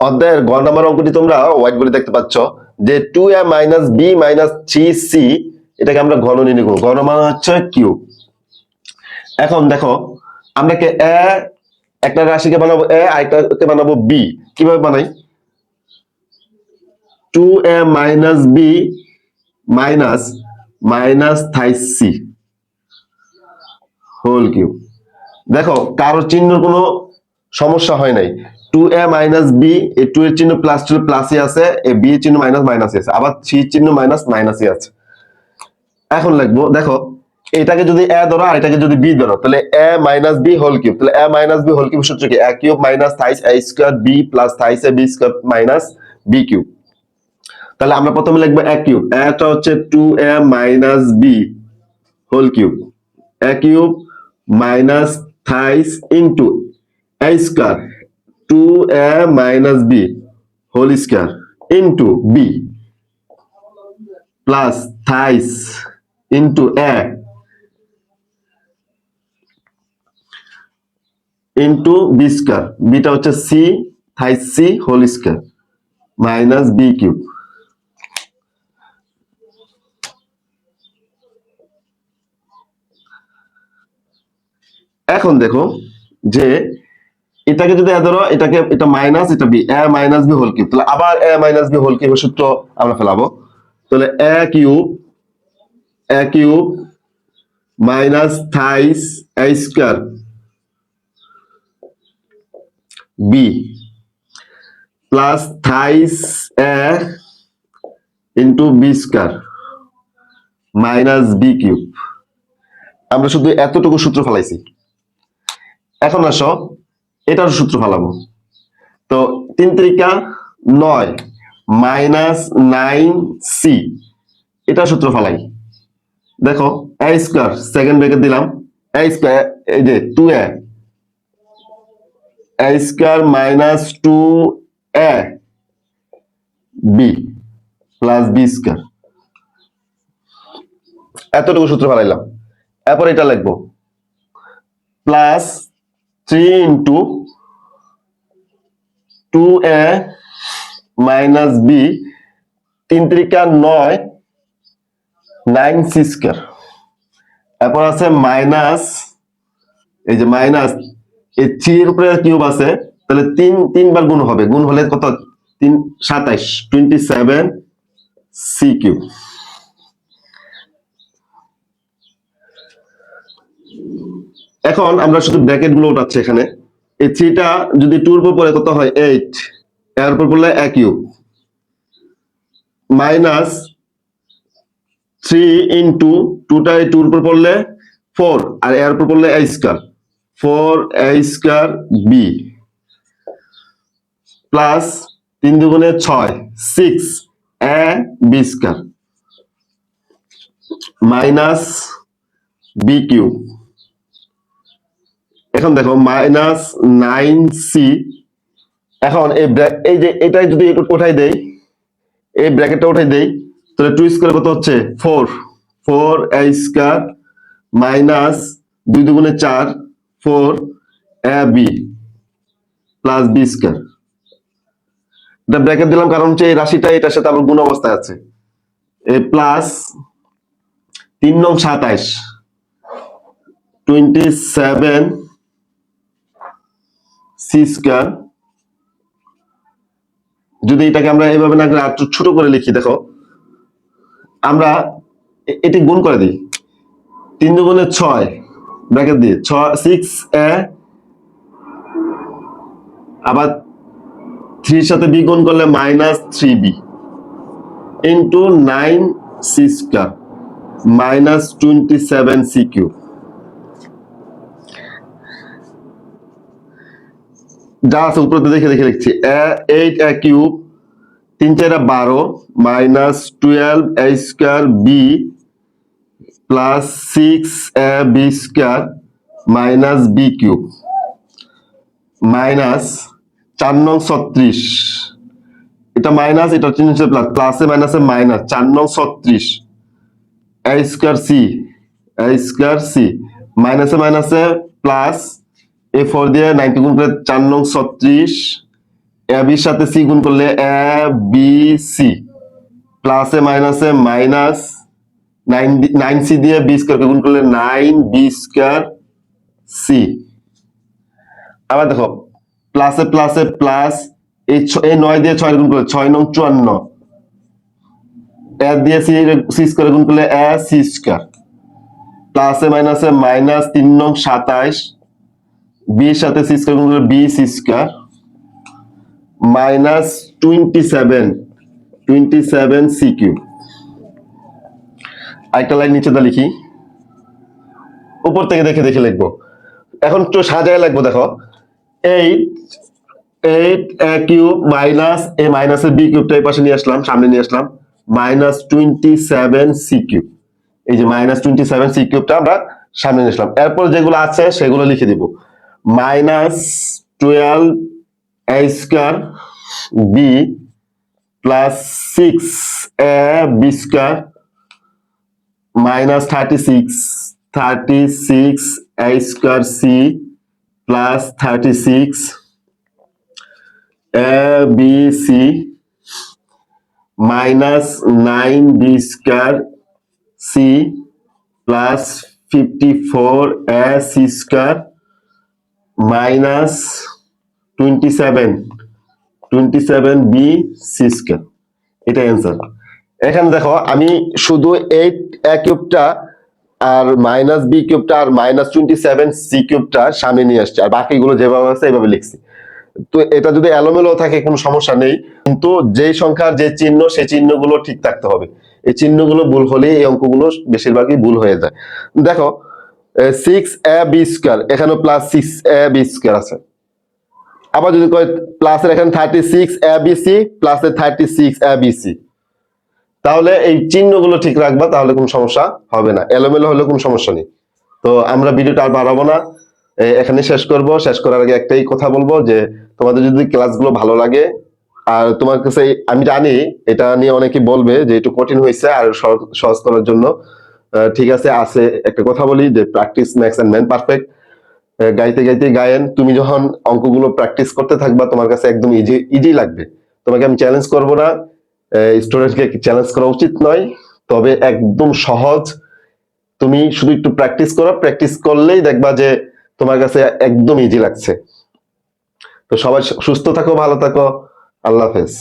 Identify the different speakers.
Speaker 1: অধ্যায়ের গ নাম্বার অঙ্কটি তোমরা হোয়াইট বোর্ডে দেখতে পাচ্ছ যে two A minus B minus three C এটাকে আমরা ঘন নির্ণয় করব ঘন মানে হচ্ছে কিউ এখন দেখো, আমরা কে এ একটা রাশিকে বানাবো এ আরেকটাকে বানাবো বি কীভাবে বানাই? Two A minus B minus minus thrice C whole cube দেখো কারোর চিহ্নর কোনো সমস্যা হয় নাই। টু এ মাইনাস বি এই এর চিহ্ন প্লাস টু প্লাসই আছে, এ বি এর চিহ্ন মাইনাস মাইনাসই আছে, আবার থ্রি চিহ্ন মাইনাস মাইনাসই আছে। এখন লিখব, দেখো, এটাকে যদি এ ধরো আর এটাকে যদি বি ধরো, তাহলে A minus B whole cube তাহলে A minus B whole cube সূত্র কি? A cube minus thrice A square B plus thrice A B square minus B cube তাহলে আমরা প্রথমে লিখব এ কিউব এটা হচ্ছে two A minus B whole cube A cube minus thrice into A square two A minus B whole square into B plus thrice into A into B square beta হচ্ছে C thrice C whole square minus B cube এখন দেখো যে এটাকে যদি ধরো, এটাকে, এটা minus এটা B A minus B whole cube তাহলে আবার এ মাইনাস বি হোল কিউবের সূত্র আমরা ফেলাবো। তাহলে A cube A cube minus thrice A square B plus thrice A into B square minus B cube আমরা শুধু এতটুকু সূত্র ফেলাইছি। এখন আসো এটার সূত্র ফেলাবো। তো তিন তিরিকা নয় মাইনাস নাইন সি এটা সূত্র ফেলাই। দেখো এ স্কোয়ার সেকেন্ড ব্রেকেট দিলাম। এ স্কোয়ার এই যে two A A square minus two A B plus B square এতটুকু সূত্র ফেলাইলাম। এরপর এটা লিখব। Plus three into two A minus B তিন ত্রিকা নয় নাইন সি স্কোয়ার এরপর আছে মাইনাস এই যে মাইনাস এই থ্রির উপরে কিউব আছে, তাহলে তিন তিনবার গুণ হবে। গুণ হলে কত? তিন, সাতাইশ টোয়েন্টি সেভেন সি কিউব এখন আমরা শুধু ব্র্যাকেটগুলো উঠাচ্ছি এখানে। এই থ্রিটা যদি টুর উপর পড়ে কত হয়? এইট। এর উপর পড়লে এক ইউ। মাইনাস থ্রি ইন্টু টুটা এই টুর উপর পড়লে ফোর। আর এর উপর পড়লে A square. Four A square B. Plus তিন দুগুণে ছয়। Six A B square. Minus B cube. এখন দেখো মাইনাস নাইন সি এখন এই এই যে এটাই যদি একটু উঠাই দেই, এই ব্র্যাকেটটা উঠাই দেই, তাহলে টু স্কোয়ার কত হচ্ছে? Four four A square minus দুই দুগুণে চার four A B plus B square এটা ব্র্যাকেট দিলাম কারণ হচ্ছে এই রাশিটা, এটার সাথে আমার গুণ অবস্থায় আছে। এ প্লাস তিন নং সাতাইশ। Twenty seven C square. যদি এটাকে আমরা এইভাবে না করে একটু ছোট করে লিখি, দেখো। আমরা এটি গুণ করে দিই। তিন দুগুণে ছয়, ব্র্যাকেট দিই ছয় সিক্স এ, আবার থ্রির সাথে বি গুণ করলে minus three B into nine C square, minus twenty seven C cube যা আছে উপরে দেখে দেখে লিখছি এইট, এ কিউব, তিন, চারা বারো, minus twelve, A square, B, plus six, A B square, minus B cube, minus চার নং ছত্রিশ। এটা মাইনাস, এটা নিচে প্লাস প্লাসে মাইনাসে মাইনাস চার নং ছত্রিশ। A square C, A square C, মাইনাসে মাইনাসে প্লাস এ ফোর দিয়ে নাইনটি গুণ করে চার নং ছত্রিশ এ বির সাথে সি গুণ করলে এ বি সি প্লাসে মাইনাসে মাইনাস নাইন নাইন সি দিয়ে বি স্কোয়ারকে গুণ করলে নাইন বি স্কোয়ার সি আবার দেখো প্লাসে প্লাসে প্লাস এই এই নয় দিয়ে ছয় গুণ করলে ছয় নং চুয়ান্ন। এ দিয়ে সি সি স্কোয়ার গুণ করলে এ সি স্কোয়ার প্লাসে মাইনাসে মাইনাস তিন নং সাতাইশ। বি এর সাথে সি স্কোয়ার গুণ করলে B C square minus twenty seven twenty seven C আরেকটা লাইন লিখি। উপর থেকে দেখে দেখে এখন একটু সাজায় লিখব, দেখো। Eight eight A cube minus A মাইনাসের বি কিউবটা এই পাশে নিয়ে আসলাম, সামনে নিয়ে আসলাম। Minus twenty seven C cube এই যে মাইনাস টোয়েন্টি সেভেন সি কিউবটা আমরা সামনে নিয়ে আসলাম। এরপর যেগুলো আছে সেগুলো লিখে দিব। Minus twelve A square B plus six A B square minus thirty six thirty six A square C plus thirty six A B C minus nine B square C plus fifty four A C square minus twenty seven twenty seven B C square. এটা answer এখানে দেখো, আমি শুধু eight এ কিউবটা আর minus B কিউবটা আর minus twenty seven C কিউবটা সামনে নিয়ে আসছি, আর বাকিগুলো যেভাবে আছে এইভাবে লিখছি। তো এটা যদি এলোমেলো থাকে, কোনো সমস্যা নেই, কিন্তু যেই সংখ্যার যে চিহ্ন, সেই চিহ্নগুলো ঠিক থাকতে হবে। এই চিহ্নগুলো ভুল হলে এই অঙ্কগুলো বেশিরভাগই ভুল হয়ে যায়। দেখো আবার যদি প্লাসের এখানে থার্টি সিক্স এ প্লাসের থার্টি সিক্স এ তাহলে এই চিহ্নগুলো ঠিক রাখবা, তাহলে কোনো সমস্যা হবে না। এলোমেলো হলে কোনো সমস্যা নেই। তো আমরা ভিডিওটা আর বাড়াবো না। এখানে শেষ করব। শেষ করার আগে একটাই কথা বলব যে, তোমাদের যদি ক্লাসগুলো ভালো লাগে, আর তোমার কাছে আমি জানি, এটা নিয়ে অনেকে বলবে যে, একটু কঠিন হয়েছে, আর সহজ- করার জন্য। ঠিক আছে আছে। একটা কথা বলি যে practice makes and man perfect গাইতে গাইতে গায়েন, তুমি যখন অঙ্কগুলো প্র্যাকটিস করতে থাকবা, তোমার কাছে একদম ইজি ইজি লাগবে। তোমাকে আমি চ্যালেঞ্জ করব না। স্টুডেন্টকে চ্যালেঞ্জ করা উচিত নয়। তবে একদম সহজ। তুমি শুধু একটু প্র্যাকটিস করো। প্র্যাকটিস করলেই দেখবা যে তোমার কাছে একদম ইজি লাগছে। তো সবাই সুস্থ থাকো, ভালো থাকো। আল্লাহ হাফেজ।